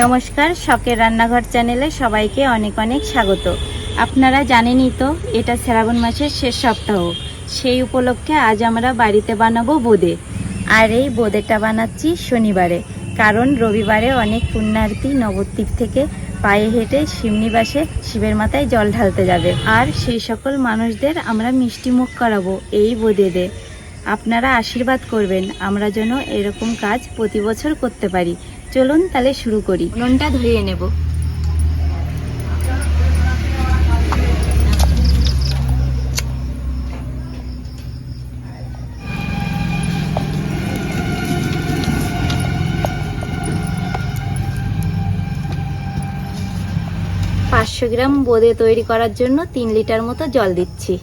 নমস্কার, শখের রান্নাঘর চ্যানেলে সবাইকে অনেক অনেক স্বাগত। আপনারা জানেনই তো, এটা শ্রাবণ মাসের শেষ সপ্তাহ। সেই উপলক্ষে আজ আমরা বাড়িতে বানাবো বোঁদে। আর এই বোঁদেটা বানাচ্ছি শনিবারে, কারণ রবিবারে অনেক পুণ্যার্থী নবদ্বীপ থেকে পায়ে হেঁটে শিমনিবাসে শিবের মাথায় জল ঢালতে যাবে। আর সেই সকল মানুষদের আমরা মিষ্টি মুখ করাবো, এই বোঁদেদে আপনারা আশীর্বাদ করবেন, আমরা যেন এরকম কাজ প্রতি বছর করতে পারি। চলুন তাহলে শুরু করি। উনুনটা ধুয়ে নেব। পাঁচশো গ্রাম বোঁদে তৈরি করার জন্য তিন লিটার মতো জল দিচ্ছি।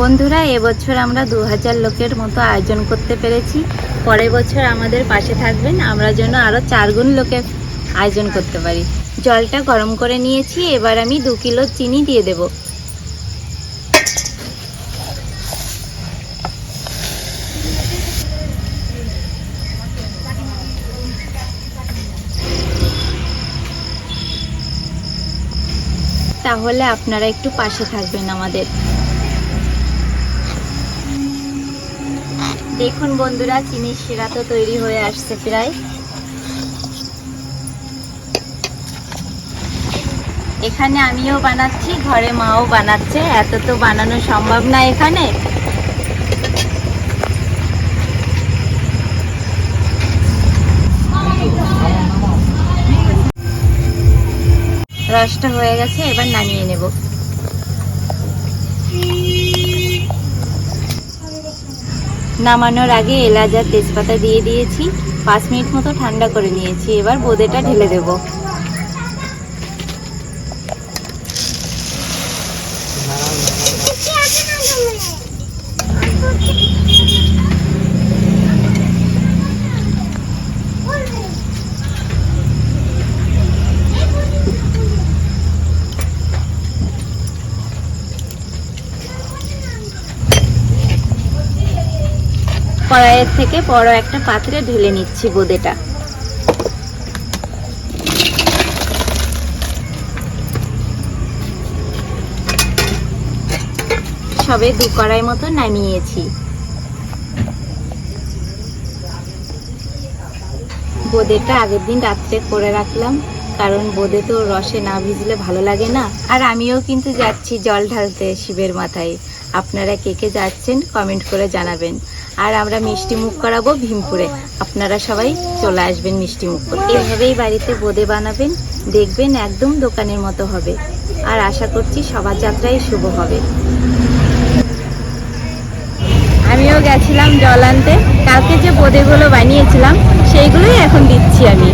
বন্ধুরা, এবছর আমরা দু হাজার লোকের মতো আয়োজন করতে পেরেছি। পরের বছর আমাদের পাশে থাকবেন, আমরা যেন আরও চারগুণ লোকের আয়োজন করতে পারি। জলটা গরম করে নিয়েছি, এবার আমি দু কিলো চিনি দিয়ে দেব। তাহলে আপনারা একটু পাশে থাকবেন আমাদের। দেখুন বন্ধুরা চিনির শিরা তো তৈরি হয়ে আসছে প্রায়। এখানে আমিও বানাচ্ছি, ঘরে মাও বানাচ্ছে, এত তো বানানো সম্ভব না এখানে। রসটা হয়ে গেছে, এবার নামিয়ে নেব। নামানোর আগে এলাচ আর তেজপাতা দিয়ে দিয়েছি। পাঁচ মিনিট মতো ঠান্ডা করে নিয়েছি। এবার বোঁদেটা ঢেলে দেব। কড়াইয়ের থেকে বড় একটা পাত্রে ঢেলে নিচ্ছি বোঁদেটা। সবে দু কড়াই মতো নামিয়েছি। বোঁদেটা আগের দিন রাত্রে করে রাখলাম, কারণ বোঁদে তো রসে না ভিজলে ভালো লাগে না। আর আমিও কিন্তু যাচ্ছি জল ঢালতে শিবের মাথায়। আপনারা কে কে যাচ্ছেন কমেন্ট করে জানাবেন। আর আমরা মিষ্টি মুখ করাবো ভীমপুরে। আপনারা সবাই চলে আসবেন মিষ্টি মুখ করে এভাবেই বাড়িতে বোঁদে বানাবেন, দেখবেন একদম দোকানের মতো হবে। আর আশা করছি সবার যাত্রাই শুভ হবে। আমিও গেছিলাম জল আনতে। কালকে যে বোঁদেগুলো বানিয়েছিলাম, সেইগুলোই এখন দিচ্ছি আমি।